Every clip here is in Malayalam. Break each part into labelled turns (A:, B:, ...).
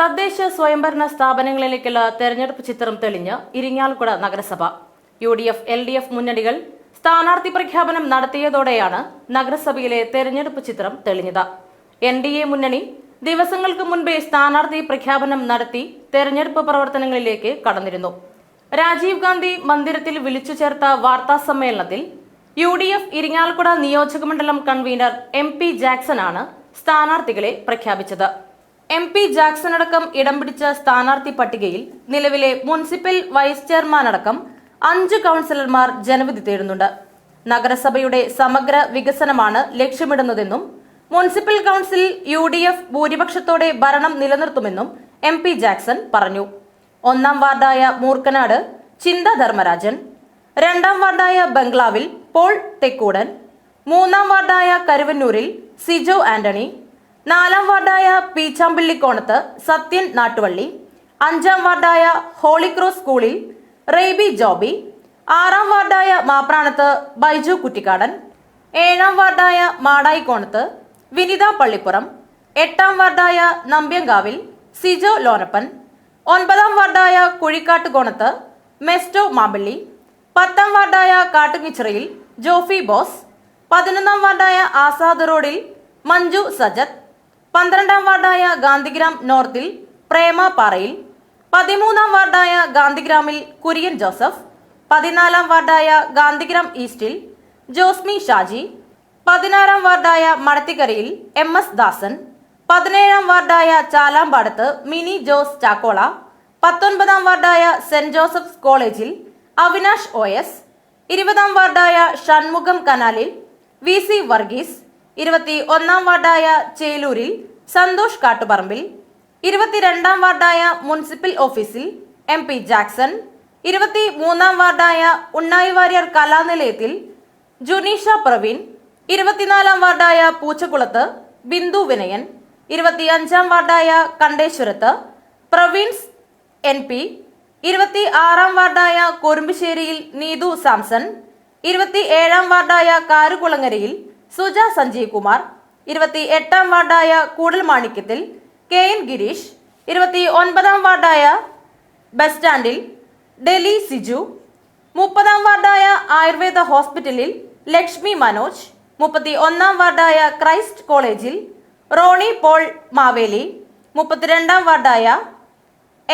A: തദ്ദേശ സ്വയംഭരണ സ്ഥാപനങ്ങളിലേക്കുള്ള തെരഞ്ഞെടുപ്പ് ചിത്രം തെളിഞ്ഞ് ഇരിങ്ങാലക്കുട നഗരസഭ U D F L D F മുന്നണികൾ സ്ഥാനാർത്ഥി പ്രഖ്യാപനം നടത്തിയതോടെയാണ് നഗരസഭയിലെ തെരഞ്ഞെടുപ്പ് ചിത്രം തെളിഞ്ഞത് എൻ ഡി എ മുന്നണി ദിവസങ്ങൾക്ക് മുൻപേ സ്ഥാനാർത്ഥി പ്രഖ്യാപനം നടത്തി തെരഞ്ഞെടുപ്പ് പ്രവർത്തനങ്ങളിലേക്ക് കടന്നിരുന്നു രാജീവ് ഗാന്ധി മന്ദിരത്തിൽ വിളിച്ചു ചേർത്ത വാർത്താ സമ്മേളനത്തിൽ യു ഡി എഫ് ഇരിങ്ങാലക്കുട നിയോജകമണ്ഡലം കൺവീനർ എം പി ജാക്സൺ ആണ് സ്ഥാനാർത്ഥികളെ പ്രഖ്യാപിച്ചത് എം പി ജാക്സൺ അടക്കം ഇടം പിടിച്ച സ്ഥാനാർത്ഥി പട്ടികയിൽ നിലവിലെ മുനിസിപ്പൽ വൈസ് ചെയർമാൻ അടക്കം അഞ്ച് കൗൺസിലർമാർ ജനവിധി തേടുന്നുണ്ട് നഗരസഭയുടെ സമഗ്ര വികസനമാണ് ലക്ഷ്യമിടുന്നതെന്നും municipal council U D F ഭൂരിപക്ഷത്തോടെ ഭരണം നിലനിർത്തുമെന്നും എം പി ജാക്സൺ പറഞ്ഞു ഒന്നാം വാർഡായ മൂർക്കനാട് ചിന്ത ധർമ്മരാജൻ രണ്ടാം വാർഡായ ബംഗ്ലാവിൽ പോൾ തെക്കൂടൻ മൂന്നാം വാർഡായ കരുവന്നൂരിൽ സിജോ ആന്റണി നാലാം വാർഡായ പീച്ചാമ്പിള്ളിക്കോണത്ത് സത്യൻ നാട്ടുവള്ളി അഞ്ചാം വാർഡായ ഹോളിക്രോസ് സ്കൂളിൽ റെയ്ബി ജോബി ആറാം വാർഡായ മാപ്രാണത്ത് ബൈജു കുറ്റിക്കാടൻ ഏഴാം വാർഡായ മാടായിക്കോണത്ത് വിനിത പള്ളിപ്പുറം എട്ടാം വാർഡായ നമ്പ്യങ്കാവിൽ സിജോ ലോനപ്പൻ ഒൻപതാം വാർഡായ കോണത്ത് മെസ്റ്റോ മാമ്പള്ളി പത്താം വാർഡായ കാട്ടുമിച്ചറയിൽ ജോഫി ബോസ് പതിനൊന്നാം വാർഡായ ആസാദ് റോഡിൽ മഞ്ജു സജത്ത് പന്ത്രണ്ടാം വാർഡായ ഗാന്ധിഗ്രാം നോർത്തിൽ പ്രേമ പാറയിൽ പതിമൂന്നാം വാർഡായ ഗാന്ധിഗ്രാമിൽ കുര്യൻ ജോസഫ് പതിനാലാം വാർഡായ ഗാന്ധിഗ്രാം ഈസ്റ്റിൽ ജോസ്മി ഷാജി പതിനാറാം വാർഡായ മടത്തിക്കരയിൽ എം എസ് ദാസൻ പതിനേഴാം വാർഡായ ചാലാമ്പാടത്ത് മിനി ജോസ് ചാക്കോള പത്തൊൻപതാം വാർഡായ സെന്റ് ജോസഫ്സ് കോളേജിൽ അവിനാഷ് ഒ എസ് ഇരുപതാം വാർഡായ ഷൺമുഖം കനാലിൽ വി സി വർഗീസ് ഇരുപത്തി ഒന്നാം വാർഡായ ചേലൂരിൽ സന്തോഷ് കാട്ടുപറമ്പിൽ ഇരുപത്തിരണ്ടാം വാർഡായ മുനിസിപ്പൽ ഓഫീസിൽ എം പി ജാക്സൺ ഇരുപത്തി മൂന്നാം വാർഡായ ഉണ്ണായി വാര്യർ കലാനിലയത്തിൽ ജുനീഷ പ്രവീൺ ഇരുപത്തിനാലാം വാർഡായ പൂച്ചക്കുളത്ത് ബിന്ദു വിനയൻ അഞ്ചാം വാർഡായ കണ്ടേശ്വരത്ത് പ്രവീൺസ് എൻ പി ഇരുപത്തി ആറാം വാർഡായ കുറുമ്പിശ്ശേരിയിൽ നീതു സാംസൺ ഇരുപത്തി ഏഴാം വാർഡായ കാരുകുളങ്ങരയിൽ സുജ സഞ്ജീവ് കുമാർ ഇരുപത്തി എട്ടാം വാർഡായ മാണിക്യത്തിൽ കെ എൻ ഗിരീഷ് ഇരുപത്തി ഒൻപതാം വാർഡായ ബസ് സ്റ്റാൻഡിൽ ഡെലി സിജു മുപ്പതാം വാർഡായ ആയുർവേദ ഹോസ്പിറ്റലിൽ ലക്ഷ്മി മനോജ് മുപ്പത്തി ഒന്നാം വാർഡായ ക്രൈസ്റ്റ് കോളേജിൽ റോണി പോൾ മാവേലി മുപ്പത്തിരണ്ടാം വാർഡായ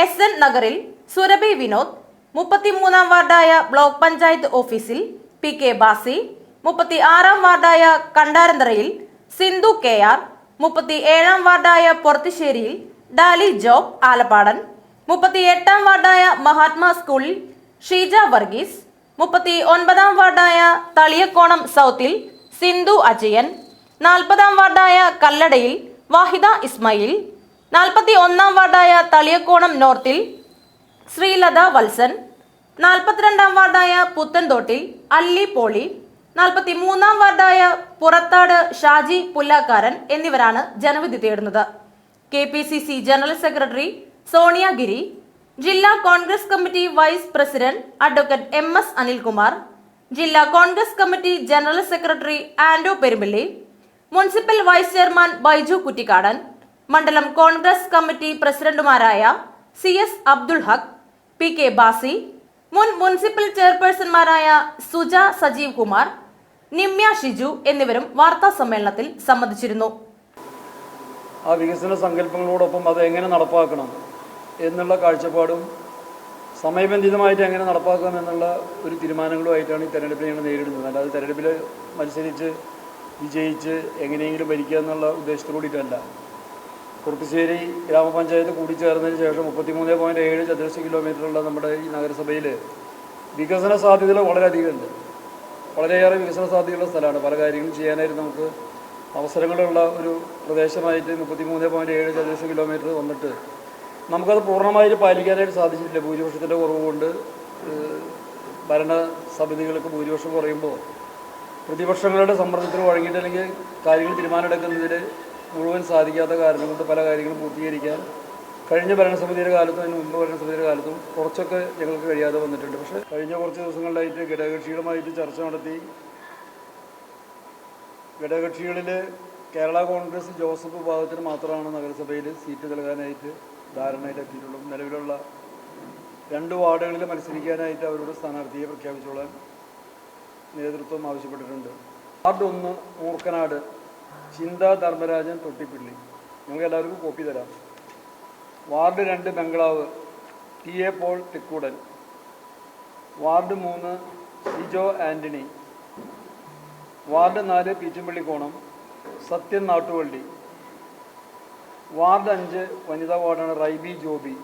A: എസ് എൻ നഗറിൽ സുരഭി വിനോദ് മുപ്പത്തിമൂന്നാം വാർഡായ ബ്ലോക്ക് പഞ്ചായത്ത് ഓഫീസിൽ പി കെ ബാസി മുപ്പത്തി ആറാം വാർഡായ കണ്ടാരന്തറയിൽ സിന്ധു കെ ആർ മുപ്പത്തി ഏഴാം വാർഡായ പൊറത്തിശ്ശേരിയിൽ ഡാലി ജോബ് ആലപ്പാടൻ മുപ്പത്തി എട്ടാം വാർഡായ മഹാത്മാ സ്കൂളിൽ ഷീജ വർഗീസ് മുപ്പത്തി ഒൻപതാം വാർഡായ തളിയക്കോണം സൗത്തിൽ സിന്ധു അജയൻ നാൽപ്പതാം വാർഡായ കല്ലടയിൽ വാഹിദ ഇസ്മായിൽ നാൽപ്പത്തി ഒന്നാം വാർഡായ തളിയക്കോണം നോർത്തിൽ ശ്രീലത വത്സൻ നാൽപ്പത്തിരണ്ടാം വാർഡായ പുത്തൻതോട്ടിൽ അല്ലി പോളി നാൽപ്പത്തി മൂന്നാം വാർഡായ പുറത്താട് ഷാജി പുല്ലാക്കാരൻ എന്നിവരാണ് ജനവിധി തേടുന്നത് K P C C general secretary Sonia Giri ജില്ലാ Congress committee vice president advocate M S Anilkumar ജില്ലാ Congress committee general secretary Anto Perumpally municipal vice chairman Baiju Kuttikkadan മണ്ഡലം കോൺഗ്രസ് കമ്മിറ്റി പ്രസിഡന്റുമാരായ C S Abdul Haq P K Basi മുൻ മുനിസിപ്പൽ ചെയർപേഴ്സൺമാരായ സുജ സജീവ് കുമാർ നിമ്യ ഷിജു എന്നിവരും വാർത്താ സമ്മേളനത്തിൽ സംബന്ധിച്ചിരുന്നു
B: ആ വികസന സങ്കല്പങ്ങളോടൊപ്പം അത് എങ്ങനെ നടപ്പാക്കണം എന്നുള്ള കാഴ്ചപ്പാടും സമയബന്ധിതമായിട്ട് എങ്ങനെ നടപ്പാക്കാം എന്നുള്ള ഒരു തീരുമാനങ്ങളുമായിട്ടാണ് ഈ തെരഞ്ഞെടുപ്പിനെ ഞങ്ങൾ നേരിടുന്നത് അല്ലാതെ തെരഞ്ഞെടുപ്പിൽ മത്സരിച്ച് വിജയിച്ച് എങ്ങനെയെങ്കിലും ഭരിക്കുക എന്നുള്ള ഉദ്ദേശത്തോടിയിട്ടല്ല കുർത്തിശ്ശേരി ഗ്രാമപഞ്ചായത്ത് കൂടിച്ചേർന്നതിന് ശേഷം മുപ്പത്തിമൂന്ന് പോയിൻറ്റ് ഏഴ് ചതുരശ്ര കിലോമീറ്ററുള്ള നമ്മുടെ ഈ നഗരസഭയിൽ വികസന സാധ്യതകൾ വളരെയധികമുണ്ട് വളരെയേറെ വികസന സാധ്യതയുള്ള സ്ഥലമാണ് പല കാര്യങ്ങളും ചെയ്യാനായിട്ട് നമുക്ക് അവസരങ്ങളുള്ള ഒരു പ്രദേശമായിട്ട് മുപ്പത്തി മൂന്ന് പോയിൻറ്റ് ഏഴ് ചതുരശ്ര കിലോമീറ്റർ വന്നിട്ട് നമുക്കത് പൂർണ്ണമായിട്ട് പാലിക്കാനായിട്ട് സാധിച്ചിട്ടില്ല ഭൂരിപക്ഷത്തിൻ്റെ കുറവ് കൊണ്ട് ഭരണ സമിതികൾക്ക് ഭൂരിപക്ഷം കുറയുമ്പോൾ പ്രതിപക്ഷങ്ങളുടെ സമ്മർദ്ദത്തിൽ വഴങ്ങിയിട്ടില്ലെങ്കിൽ കാര്യങ്ങൾ തീരുമാനമെടുക്കുന്നതിൽ മുഴുവൻ സാധിക്കാത്ത കാരണം കൊണ്ട് പല കാര്യങ്ങളും പൂർത്തീകരിക്കാൻ കഴിഞ്ഞ ഭരണസമിതിയുടെ കാലത്തും അതിന് മുമ്പ് ഭരണസമിതിയുടെ കാലത്തും കുറച്ചൊക്കെ ഞങ്ങൾക്ക് കഴിയാതെ വന്നിട്ടുണ്ട് പക്ഷേ കഴിഞ്ഞ കുറച്ച് ദിവസങ്ങളിലായിട്ട് ഘടകകക്ഷികളുമായിട്ട് ചർച്ച നടത്തി ഘടകകക്ഷികളിൽ കേരള കോൺഗ്രസ് ജോസഫ് വിഭാഗത്തിന് മാത്രമാണ് നഗരസഭയിൽ സീറ്റ് നൽകാനായിട്ട് എത്തിയിട്ടുള്ളത് നിലവിലുള്ള രണ്ട് വാർഡുകളിൽ മത്സരിക്കാനായിട്ട് അവരുടെ സ്ഥാനാർത്ഥിയെ പ്രഖ്യാപിച്ചോളാൻ നേതൃത്വം ആവശ്യപ്പെട്ടിട്ടുണ്ട് വാർഡ് ഒന്ന് മൂർക്കനാട് ചിന്ത ധർമ്മരാജൻ തൊട്ടിപ്പിള്ളി ഞങ്ങൾക്ക് എല്ലാവർക്കും കോപ്പി തരാം വാർഡ് രണ്ട് bungalow T A Paul Thikkudan ward മൂന്ന് സിജോ ആൻ്റണി വാർഡ് നാല് പീച്ചുമ്പള്ളിക്കോണം സത്യൻ നാട്ടുവള്ളി വാർഡ് അഞ്ച് വനിതാ വാർഡാണ് റൈബി ജോബി